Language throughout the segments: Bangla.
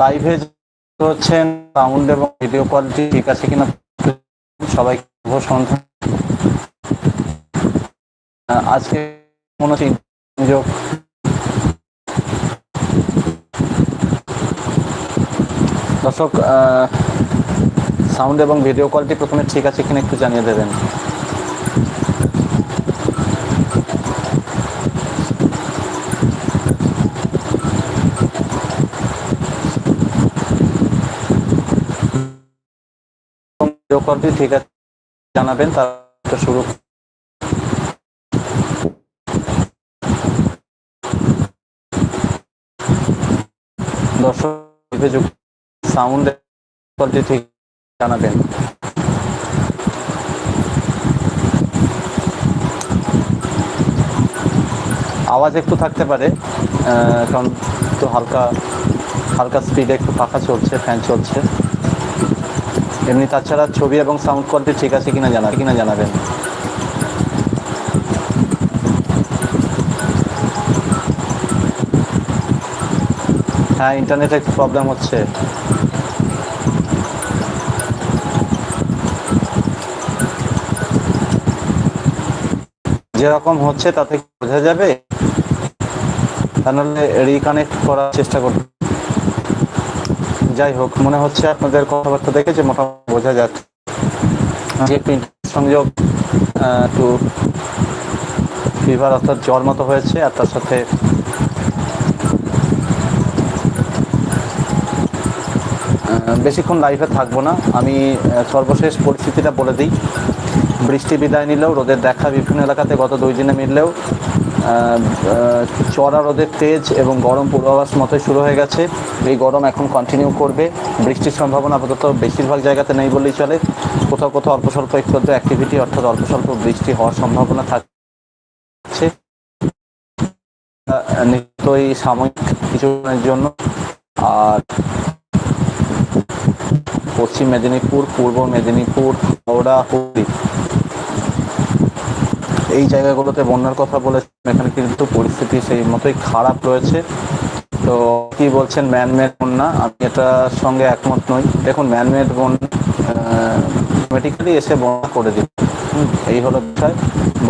লাইভে হচ্ছেন সাউন্ড এবং ভিডিও কোয়ালিটি ঠিক আছে কিনা সবাই আহ, আজকে মনে হচ্ছে সংযোগ দর্শক সাউন্ড এবং ভিডিও কোয়ালিটি প্রথমে ঠিক আছে কিনা একটু জানিয়ে দেবেন। ভিডিও কোয়ালিটি ঠিক আছে জানাবেন, তারপর শুরু দর্শক, সাউন্ড কোয়ালিটি ঠিক জানাবেন। আওয়াজ একটু থাকতে পারে কারণ একটু হালকা হালকা স্পিডে একটু পাখা চলছে ফ্যান চলছে। এমনি তাছাড়া ছবি এবং সাউন্ড কোয়ালিটি ঠিক আছে কিনা জানা, কিনা জানাবেন। হ্যাঁ ইন্টারনেটে একটু প্রবলেম হচ্ছে। যেরকম হচ্ছে তাতে বোঝা যাবে? তাহলে রিকানেক্ট করার চেষ্টা করতে যাই হোক, মনে হচ্ছে আপনাদের কথাবার্তা দেখে যে মোটামুটি বোঝা যাচ্ছে। যে সংযোগ একটু ফিভার অর্থাৎ জ্বর মতো হয়েছে, আর তার সাথে বেশিক্ষণ লাইফে থাকব না। আমি সর্বশেষ পরিস্থিতিটা বলে দিই। বৃষ্টি বিদায় নিলেও রোদের দেখা বিভিন্ন এলাকাতে গত দুই দিনে মিললেও চড়া রোদের তেজ এবং গরম পূর্বাভাস মতোই শুরু হয়ে গেছে। এই গরম এখন কন্টিনিউ করবে। বৃষ্টির সম্ভাবনা আপাতত বেশিরভাগ জায়গাতে নেই বললেই চলে। কোথাও কোথাও অল্প স্বল্প একটু অ্যাক্টিভিটি অর্থাৎ অল্প স্বল্প বৃষ্টি হওয়ার সম্ভাবনা থাকছে। নিশ্চয়ই সাময়িক কিছুদিনের জন্য। আর পশ্চিম মেদিনীপুর, পূর্ব মেদিনীপুর, হাওড়া, হুগলি। এই জায়গাগুলোতে বন্যার কথা বলেছেন, এখানে কিন্তু পরিস্থিতি সেই মতোই খারাপ রয়েছে। তো কি বলছেন, ম্যানমেড বন্যা? আমি এটার সঙ্গে একমত নই। দেখুন, ম্যানমেড বন্যা অটোমেটিক্যালি এসে বন্যা করে দিল এই হলো বিষয়।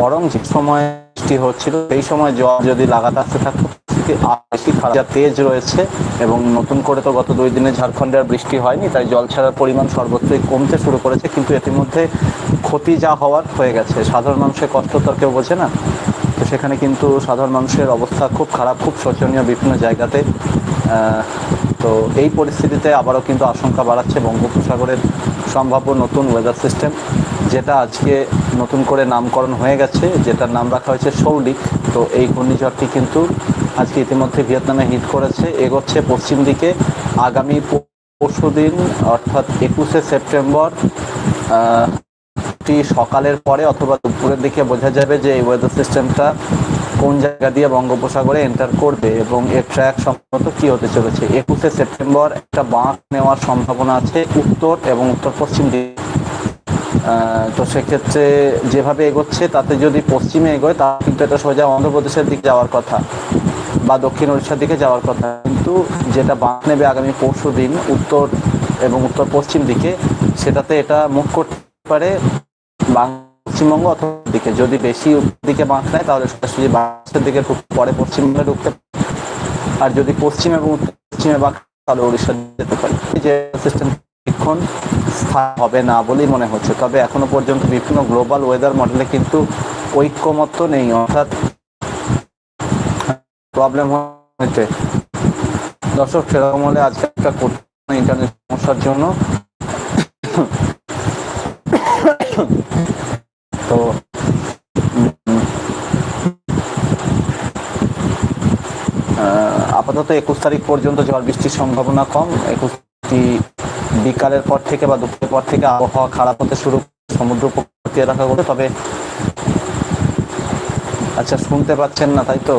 বরং যে সময় বৃষ্টি হচ্ছিল, সেই সময় জল যদি লাগাতার থাকতো পরিস্থিতি আর বেশি খারাপ যা তেজ রয়েছে এবং নতুন করে তো গত দুই দিনে ঝাড়খণ্ডে আর বৃষ্টি হয়নি, তাই জল ছাড়ার পরিমাণ সর্বত্রই কমতে শুরু করেছে, কিন্তু ইতিমধ্যে ক্ষতি যা হওয়ার হয়ে গেছে। সাধারণ মানুষের কষ্ট তো কেউ বোঝে না। তো সেখানে কিন্তু সাধারণ মানুষের অবস্থা খুব খারাপ, খুব শোচনীয় বিভিন্ন জায়গাতে। তো এই পরিস্থিতিতে আবারও কিন্তু আশঙ্কা বাড়াচ্ছে বঙ্গোপসাগরের সম্ভাব্য নতুন ওয়েদার সিস্টেম যেটা আজকে নতুন করে নামকরণ হয়ে গেছে, যেটার নাম রাখা হয়েছে সৌলিক। তো এই ঘূর্ণিঝড়টি কিন্তু আজকে ইতিমধ্যে ভিয়েতনামে হিট করেছে, এগোচ্ছে পশ্চিম দিকে। আগামী পরশু দিন, অর্থাৎ একুশে সেপ্টেম্বর সকালের পরে অথবা দুপুরের দিকে বোঝা যাবে যে এই ওয়েদার সিস্টেমটা কোন জায়গা দিয়ে বঙ্গোপসাগরে এন্টার করবে এবং এর ট্র্যাক সম্ভবত কি হতে চলেছে। একুশে সেপ্টেম্বর একটা বাঁক নেওয়ার সম্ভাবনা আছে উত্তর এবং উত্তর পশ্চিম দিকে। তো সেক্ষেত্রে যেভাবে এগোচ্ছে, তাতে যদি পশ্চিমে এগোয় তা কিন্তু এটা সোজা অন্ধ্রপ্রদেশের দিকে যাওয়ার কথা। বা দক্ষিণ উড়িষ্যার দিকে যাওয়ার কথা। কিন্তু যেটা বাঁক নেবে আগামী পরশু দিন উত্তর এবং উত্তর পশ্চিম দিকে, সেটাতে এটা মুখ করতে পারে পশ্চিমবঙ্গ অথবা দিকে। যদি বেশি দিকে বাঁক নেয়, তাহলে সরাসরি বাংলাদেশের দিকে ঢুক- পরে পশ্চিমবঙ্গে ঢুকতে। আর যদি পশ্চিম এবং উত্তর পশ্চিমে বাঁক তাহলে উড়িষ্যা যেতে পারে। যে সিস্টেম এখন হবে না বলেই মনে হচ্ছে। তবে এখনও পর্যন্ত বিভিন্ন গ্লোবাল ওয়েদার মডেলে কিন্তু ঐক্যমত্য নেই। অর্থাৎ প্রবলেম হয়েছে। দর্শক, সেরকম হলে আজকে একটা কঠিন ইন্টারনেট সমস্যার জন্য। তো আপাতত একুশ তারিখ পর্যন্ত ঝড় বৃষ্টির সম্ভাবনা কম। একুশটি বিকালের পর থেকে বা দুপুরের পর থেকে আবহাওয়া খারাপ হতে শুরু সমুদ্র উপকূলীয় এলাকাগুলো তবে আচ্ছা শুনতে পাচ্ছেন না, তাই তো?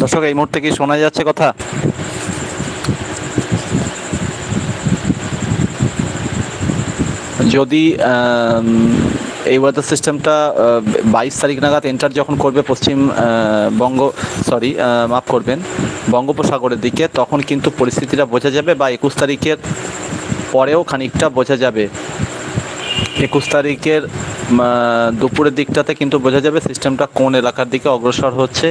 দর্শক, এই মুহূর্তে কি শোনা যাচ্ছে কথা? যদি এই ওয়েদার সিস্টেমটা বাইশ তারিখ নাগাদ এন্টার যখন করবে পশ্চিম বঙ্গ সরি মাফ করবেন, বঙ্গোপসাগরের দিকে, তখন কিন্তু পরিস্থিতিটা বোঝা যাবে বা একুশ তারিখের পরেও খানিকটা বোঝা যাবে। একুশ তারিখের দুপুরের দিকটাতে কিন্তু বোঝা যাবে সিস্টেমটা কোন এলাকার দিকে অগ্রসর হচ্ছে।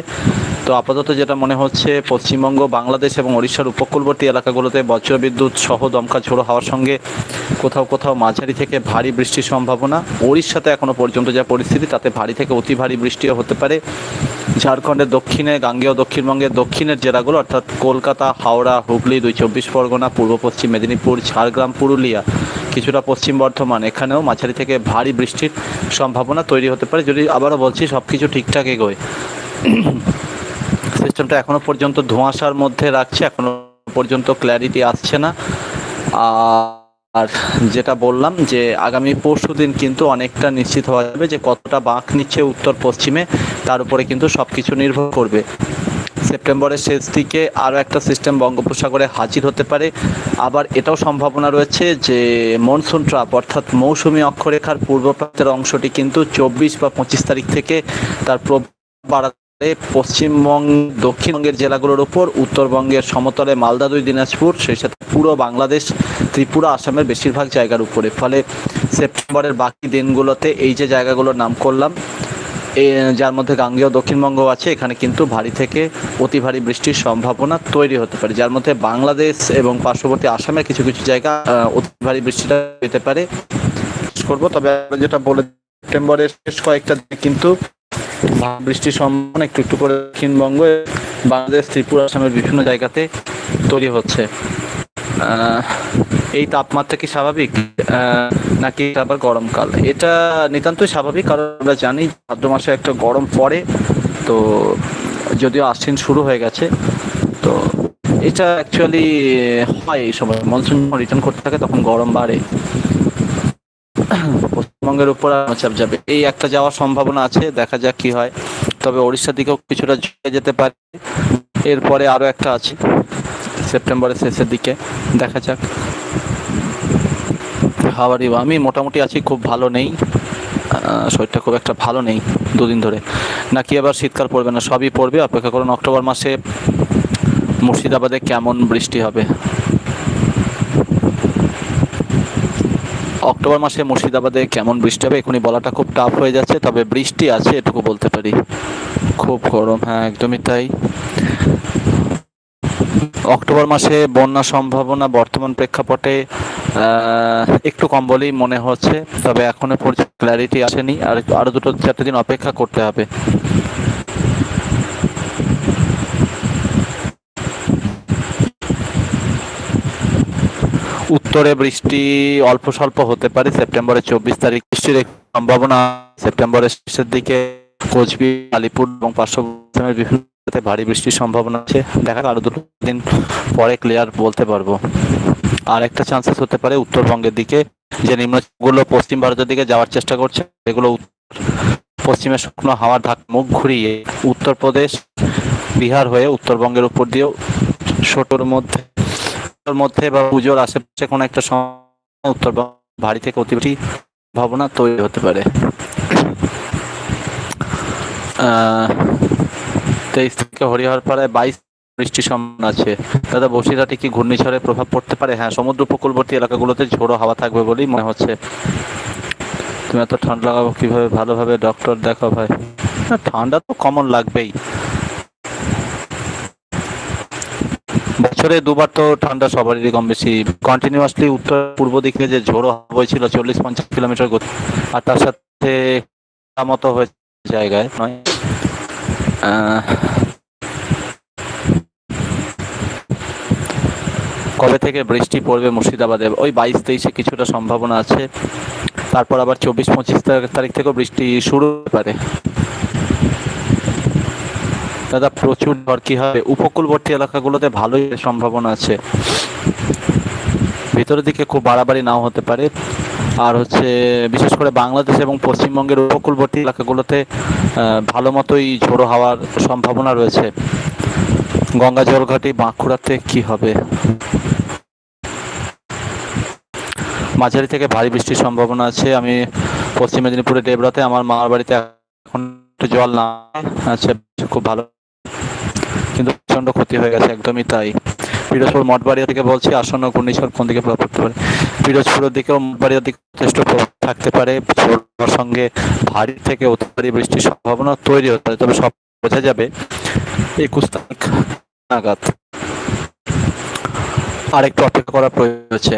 তো আপাতত যেটা মনে হচ্ছে, পশ্চিমবঙ্গ, বাংলাদেশ এবং ওড়িশার উপকূলবর্তী এলাকাগুলোতে বজ্রবিদ্যুৎ সহ দমকা ঝোড়ো হওয়ার সঙ্গে কোথাও কোথাও মাঝারি থেকে ভারী বৃষ্টির সম্ভাবনা। ওড়িশাতে এখনও পর্যন্ত যা পরিস্থিতি, তাতে ভারী থেকে অতি ভারী বৃষ্টিও হতে পারে। ঝাড়খণ্ডের দক্ষিণে, গাঙ্গেয় দক্ষিণবঙ্গের দক্ষিণের জেলাগুলো, অর্থাৎ কলকাতা, হাওড়া, হুগলি, দুই চব্বিশ পরগনা, পূর্ব পশ্চিম মেদিনীপুর, ঝাড়গ্রাম, পুরুলিয়া, কিছুটা পশ্চিম বর্ধমান, এখানেও মাঝারি থেকে ভারী বৃষ্টির সম্ভাবনা তৈরি হতে পারে। যদি আবারও বলছি সব কিছু ঠিকঠাক এগোয়। সিস্টেমটা এখনও পর্যন্ত ধোঁয়াশার মধ্যে রাখছে, এখনও পর্যন্ত ক্ল্যারিটি আসছে না। আর যেটা বললাম যে আগামী পরশু দিন কিন্তু অনেকটা নিশ্চিত হওয়া যাবে যে কতটা বাঁক নিচ্ছে উত্তর পশ্চিমে, তার উপরে কিন্তু সব কিছু নির্ভর করবে। সেপ্টেম্বরের শেষ দিকে আরও একটা সিস্টেম বঙ্গোপসাগরে হাজির হতে পারে। আবার এটাও সম্ভাবনা রয়েছে যে মনসুন ট্রাপ অর্থাৎ মৌসুমি অক্ষরেখার পূর্ব প্রান্তের অংশটি কিন্তু চব্বিশ বা পঁচিশ তারিখ থেকে তার প্রভাব বাড়াতে পশ্চিমবঙ্গ, দক্ষিণবঙ্গের জেলাগুলোর উপর, উত্তরবঙ্গের সমতলে মালদা দুই, দিনাজপুর, সেই সাথে পুরো বাংলাদেশ, ত্রিপুরা, আসামের বেশিরভাগ জায়গার উপরে। ফলে সেপ্টেম্বরের বাকি দিনগুলোতে এই যে জায়গাগুলোর নাম করলাম, এ, যার মধ্যে গাঙ্গেয় দক্ষিণবঙ্গ আছে, এখানে কিন্তু ভারী থেকে অতি ভারী বৃষ্টির সম্ভাবনা তৈরি হতে পারে। যার মধ্যে বাংলাদেশ এবং পার্শ্ববর্তী আসামের কিছু কিছু জায়গা অতি ভারী বৃষ্টিটা পেতে পারে। করব, তবে যেটা বলে সেপ্টেম্বরের শেষ কয়েকটা দিন কিন্তু বৃষ্টির সম্ভাবনা একটু একটু করে দক্ষিণবঙ্গ বাংলাদেশ, ত্রিপুরা আসামের বিভিন্ন জায়গাতে তৈরি হচ্ছে। এই তাপমাত্রা কি স্বাভাবিক? নাকি আবার গরমকাল? এটা নিতান্তই স্বাভাবিক, কারণ আমরা জানি ভাদ্র মাসে একটা গরম পড়ে, তো যদিও আশ্বিন শুরু হয়ে গেছে, তো এটা অ্যাকচুয়ালি হয় এই সময়। মনসুন রিটার্ন করতে থাকে, তখন গরম বাড়ে। পশ্চিমবঙ্গের উপর চাপ যাবে। এই একটা যাওয়ার সম্ভাবনা আছে, দেখা যাক কি হয়। তবে ওড়িশার দিকেও কিছুটা ঝুঁকে যেতে পারে। এরপরে আরও একটা আছে, সেপ্টেম্বরের শেষের দিকে। দেখা যাক। হাওয়ারি আমি মোটামুটি আছি, খুব ভালো নেই। শরীরটা খুব একটা ভালো নেই দুদিন ধরে। নাকি আবার শীতকাল পড়বে না, সবই পড়বে। অপেক্ষা করুন, অক্টোবর মাসে মুর্শিদাবাদে কেমন বৃষ্টি হবে। অক্টোবর মাসে মুর্শিদাবাদে কেমন বৃষ্টি হবে এখনই বলাটা খুব টাফ হয়ে যাচ্ছে, তবে বৃষ্টি আছে, এটুকু বলতে পারি। খুব গরম হ্যাঁ একদমই তাই। অক্টোবর মাসে বন্যা সম্ভাবনা বর্তমান প্রেক্ষাপটে একটু কম বলেই মনে হচ্ছে, তবে এখনও পর্যন্ত ক্ল্যারিটি আসেনি, আর আরও দুটো চারটে দিন অপেক্ষা করতে হবে। উত্তরে বৃষ্টি অল্প স্বল্প হতে পারে, সেপ্টেম্বরের চব্বিশ তারিখ। বৃষ্টির সম্ভাবনা সেপ্টেম্বরের শেষের দিকে কোচবিহার, আলিপুর এবং পার্শ্ববর্তী বিভিন্ন ভারী বৃষ্টির সম্ভাবনা আছে। দেখা আরও দুটো দিন পরে ক্লিয়ার বলতে পারব। আর একটা চান্সেস হতে পারে উত্তরবঙ্গের দিকে, যে নিম্নচাপগুলো পশ্চিম ভারতের দিকে যাওয়ার চেষ্টা করছে এগুলো পশ্চিমে শুকনো হাওয়ার ধাক মুখ ঘুরিয়ে উত্তরপ্রদেশ, বিহার হয়ে উত্তরবঙ্গের উপর দিয়েও ছোটোর মধ্যে মধ্যে বা পুজোর আশেপাশে কোনো একটা সময় উত্তরবঙ্গ ভারী থেকে অতি বেশি ভাবনা তৈরি হতে পারে। তেইশ থেকে হরিহরপাড়ায় বাইশ বৃষ্টির সম্ভাবনা আছে। দাদা বসিরহাটে কি ঘূর্ণিঝড়ের প্রভাব পড়তে পারে? হ্যাঁ সমুদ্র উপকূলবর্তী এলাকাগুলোতে ঝোড়ো হাওয়া থাকবে বলেই মনে হচ্ছে। তুমি এত ঠান্ডা লাগাবো কীভাবে ভালোভাবে ডক্টর দেখো ভাই? ঠান্ডা তো কমন লাগবেই। বছরে দুবার তো ঠান্ডা সবারই কম বেশি। কন্টিনিউয়াসলি উত্তর পূর্ব দিকে যে ঝোড়ো হাওয়া বইছিল চল্লিশ পঞ্চাশ কিলোমিটার গতি, আর তার সাথে মতো হয়েছে জায়গায় নয়। কবে থেকে বৃষ্টি পড়বে মুর্শিদাবাদে? ওই বাইশ তেইশে কিছুটা সম্ভাবনা আছে। তারপর আবার চব্বিশ পঁচিশ তারিখ থেকেও বৃষ্টি শুরু হতে পারে। দাদা, প্রচুর ঝড়, কি হবে? উপকূলবর্তী এলাকাগুলোতে ভালোই সম্ভাবনা আছে। ভিতরের দিকে খুব বাড়াবাড়ি নাও হতে পারে। আর হচ্ছে, বিশেষ করে বাংলাদেশ এবং পশ্চিমবঙ্গের উপকূলবর্তী এলাকাগুলোতে ভালো মতোই ঝোড়ো হওয়ার সম্ভাবনা রয়েছে। গঙ্গা জলঘাটি বাঁকুড়াতে কি হবে? মাঝারি থেকে ভারী বৃষ্টির সম্ভাবনা আছে। আমি পশ্চিম মেদিনীপুরের দেবরাতে, আমার মামার বাড়িতে এখন জল না আচ্ছা খুব ভালো কিন্তু প্রচণ্ড ক্ষতি হয়ে গেছে, একদমই তাই। পিরোজপুর মঠবাড়িয়া থেকে বলছি, আসন্ন ঘূর্ণিঝড় কোন দিকে প্রভাব পড়তে পারে? পিরোজপুরের দিকেও মঠবাড়িয়ার দিকে যথেষ্ট প্রভাব থাকতে পারে। সঙ্গে ভারী থেকে অতি ভারী বৃষ্টির সম্ভাবনা তৈরি হতে পারে, তবে সব বোঝা যাবে একুশ তারিখ নাগাদ। আরেকটু অপেক্ষা করার প্রয়োজন আছে।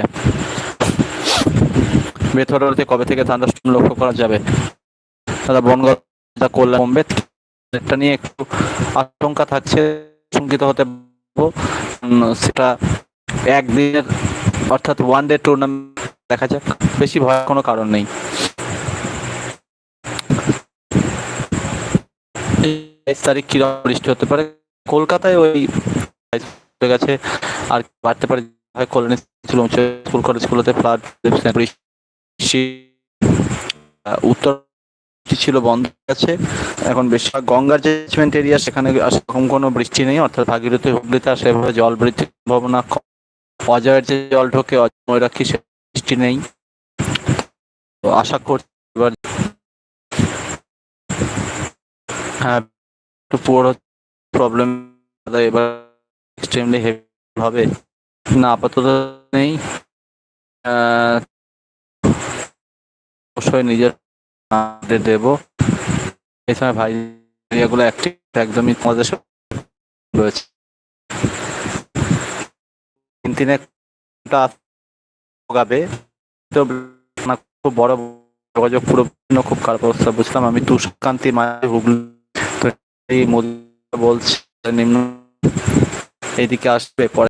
মেথডতে কবে থেকে থান্ডারস্টর্ম লক্ষ্য করা যাবে? দাদা, বনগা, কল্যাণ কমবে এটা নিয়ে একটু আশঙ্কা থাকছে। আশঙ্কিত হতে। সেটা একদিনের, অর্থাৎ ওয়ান ডে টুর্নামেন্ট দেখা যাক। বেশি ভয়ের কোনো কারণ নেই। তেইশ তারিখ কীরকম বৃষ্টি হতে পারে? কলকাতায় ওই গেছে। আর বাড়তে পারে কলোনি স্কুল, কলেজগুলোতে ফ্লাড উত্তর ছিল বন্ধ আছে। এখন বেশিরভাগ গঙ্গার যে এরিয়া সেখানে সেরকম কোনো বৃষ্টি নেই। অর্থাৎ ভাগীরথী হুগলিতে আর সেভাবে জল বৃদ্ধির সম্ভাবনা। অজয়ের যে জল ঢোকে ময়ূরাক্ষী সে বৃষ্টি নেই। তো আশা করছি এবার হ্যাঁ একটু পুরো প্রবলেম এবার এক্সট্রিমলি হেভি হবে। না, আপাতত নেই। অবশ্যই নিজের দেব। এই সময় ভাই একদমই তোমাদের রয়েছে। তিন গাবে তো খুব বড় যোগাযোগ পুরো খুব খারাপ অবস্থা, বুঝলাম আমি। তুষকান্তি মাঝে হুগলি। মোদি নিম্ন। এইদিকে আসবে, পরে